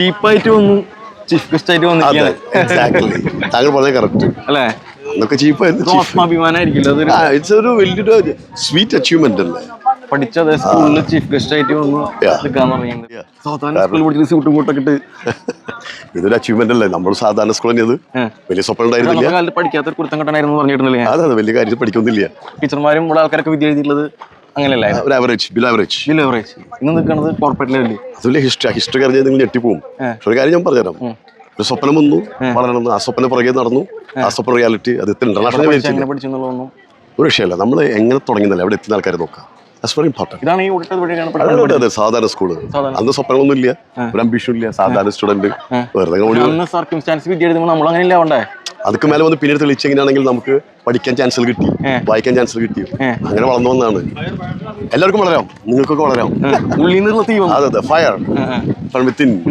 ചീപ്പായിട്ട് വന്നു. Chief guest ആയിട്ട് വന്നു വന്നിരിക്കുകയാണ് എക്സാക്ട്ലി താങ്കൾ കറക്റ്റ് അല്ലേ? അന്നൊക്കെ ചീപ്പായിരുന്നു ആത്മാഭിമാനമായിരിക്കില്ല അതൊരു? ഇറ്റ്സ് ഒരു വലിയൊരു സ്വീറ്റ് അച്ചീവ്മെന്റ് അല്ലേ? പഠിച്ച അതേ സ്കൂളിൽ ചീഫ് ഗസ്റ്റ് ആയിട്ട് വന്നു. Yeah. നിൽക്കാന്ന് പറയുന്നത് Yeah. സാധാരണ സ്കൂളിൽ പഠിച്ച സ്യൂട്ടും കൂട്ടൊക്കെ ഇട്ട്. ഇതൊരു അച്ചീവ്മെന്റ് അല്ലേ? നമ്മൾ സാധാരണ സ്കൂളിൽ ഇത്. വലിയ സ്വപ്നം ഉണ്ടായിരുന്നില്ല. നമ്മുടെ കാലത്ത് പഠിക്കാത്ത കുരുത്തം കെട്ടനായിരുന്നു പറഞ്ഞിട്ടുണ്ടല്ലേ? അതെ അതെ വലിയ ടീച്ചർമാരും ഇവിടെ ആൾക്കാരൊക്കെ വിദ്യ എഴുതിയിട്ടുള്ളത് അങ്ങനെയല്ല ഒരു average bill average bill average ഇന്ന് നിൽക്കുന്നത് ഹിസ്റ്ററി ഹിസ്റ്ററി അറിഞ്ഞാൽ നിങ്ങൾ ഞെട്ടിപ്പോവും. പക്ഷെ ഒരു കാര്യം ഞാൻ പറഞ്ഞുതരാം. ഒരു സ്വപ്നം വന്നു വളരണം ആ സ്വപ്നം പുറകെ നടന്നു. ആ സ്വപ്നം റിയാലിറ്റി അത് ഇന്റർനാഷണൽ ഒരു വിഷയമല്ല. നമ്മൾ എങ്ങനെ തുടങ്ങുന്നില്ല അവിടെ എത്തുന്ന ആൾക്കാരെ നോക്കാം. അതെ, സാധാരണ സ്കൂൾ. അന്ന് സ്വപ്നമൊന്നും ഇല്ല ഒരു അംബിഷൻ ഇല്ല. സാധാരണ സ്റ്റുഡന്റ് വെറുതെ അതൊക്കെ മേലെ വന്ന് പിന്നീട് തെളിയിച്ചെങ്ങനെയാണെങ്കിൽ നമുക്ക് പഠിക്കാൻ ചാൻസ് കിട്ടി വായിക്കാൻ ചാൻസ് കിട്ടി. അങ്ങനെ വളർന്നു വന്നാണ്. എല്ലാവർക്കും വളരാം. നിങ്ങൾക്കൊക്കെ വളരാം. അതെ അതെ. Fire from within